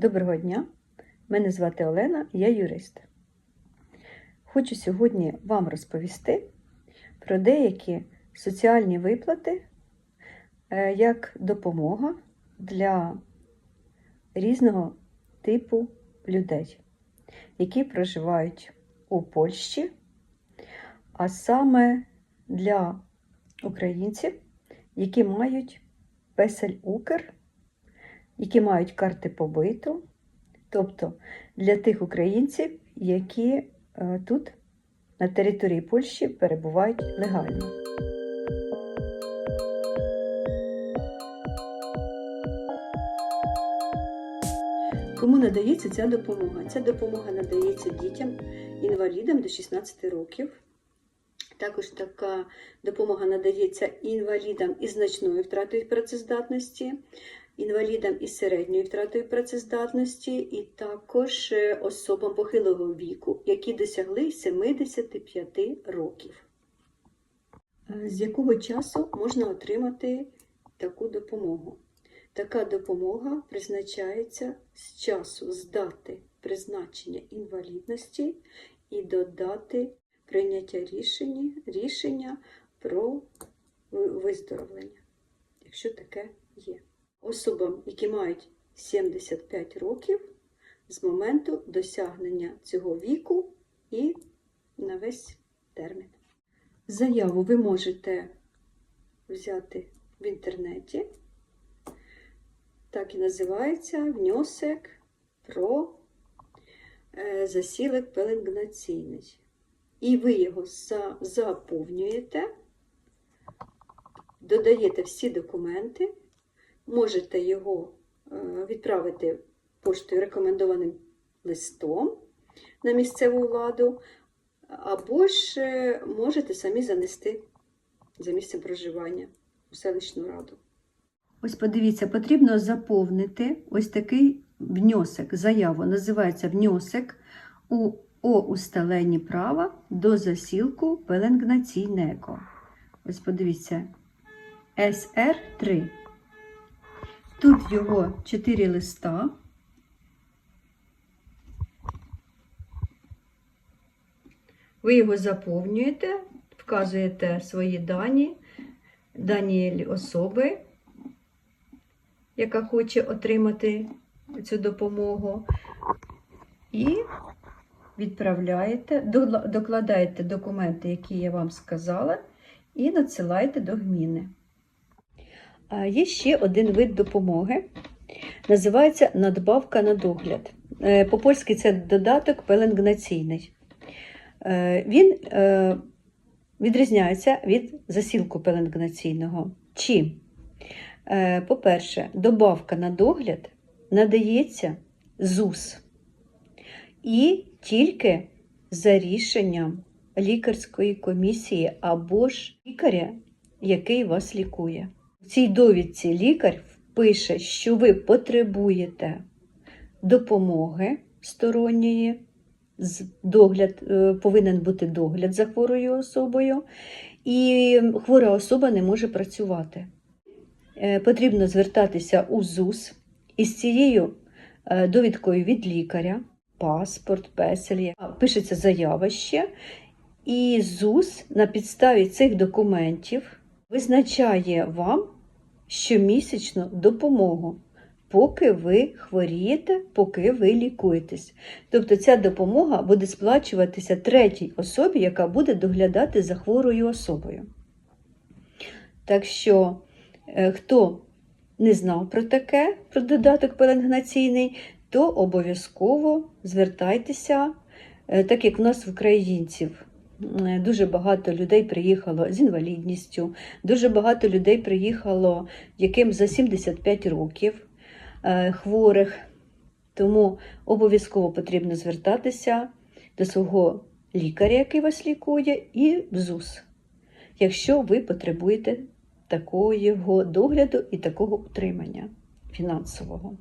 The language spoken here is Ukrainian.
Доброго дня! Мене звати Олена, я юрист. Хочу сьогодні вам розповісти про деякі соціальні виплати е, як допомога для різного типу людей, які проживають у Польщі, а саме для українців, які мають песель Укр які мають карти побиту, тобто для тих українців, які е, тут на території Польщі перебувають легально. Кому надається ця допомога? Ця допомога надається дітям, інвалідам до 16 років. Також така допомога надається інвалідам із значною втратою працездатності, інвалідам із середньою втратою працездатності, і також е, особам похилого віку, які досягли 75 років. Е, З якого часу можна отримати таку допомогу? Така допомога призначається з часу з дати призначення інвалідності і до дати прийняття рішення, рішення про виздоровлення, якщо таке є особам, які мають 75 років з моменту досягнення цього віку і на весь термін. Заяву ви можете взяти в інтернеті. Так і називається внесок про е, засілок пеленгнаційний. І ви його заповнюєте, додаєте всі документи можете його е, відправити поштою рекомендованим листом на місцеву владу, або ж е, можете самі занести за місцем проживання у селищну раду. Ось подивіться, потрібно заповнити ось такий внесок, заяву. Називається внесок у о усталенні права до засілку пеленгнаційного. Ось подивіться, СР3. Тут його 4 листа. Ви його заповнюєте, вказуєте свої дані, дані особи, яка хоче отримати цю допомогу, і відправляєте, докладаєте документи, які я вам сказала, і надсилаєте до гміни. Є ще один вид допомоги, називається надбавка на догляд. Е, По-польськи це додаток пеленгнаційний. Е, Він е, відрізняється від засілку пеленгнаційного. Чим? По-перше, добавка на догляд надається ЗУС. І тільки за рішенням лікарської комісії або ж лікаря, який вас лікує. Цій довідці лікар впише, що ви потребуєте допомоги сторонньої, догляд, е, повинен бути догляд за хворою особою, і хвора особа не може працювати. Е, потрібно звертатися у ЗУС із цією е, довідкою від лікаря, паспорт, песель, пишеться заява ще, і ЗУС на підставі цих документів визначає вам щомісячну допомогу, поки ви хворієте, поки ви лікуєтесь. Тобто ця допомога буде сплачуватися третій особі, яка буде доглядати за хворою особою. Так що, е, хто не знав про таке, про додаток пеленгнаційний, то обов'язково звертайтеся, е, так як в нас в українців. Е, дуже багато людей приїхало з інвалідністю, дуже багато людей приїхало, яким за 75 років е, хворих. Тому обов'язково потрібно звертатися до свого лікаря, який вас лікує, і в ЗУС, якщо ви потребуєте такого догляду і такого утримання фінансового.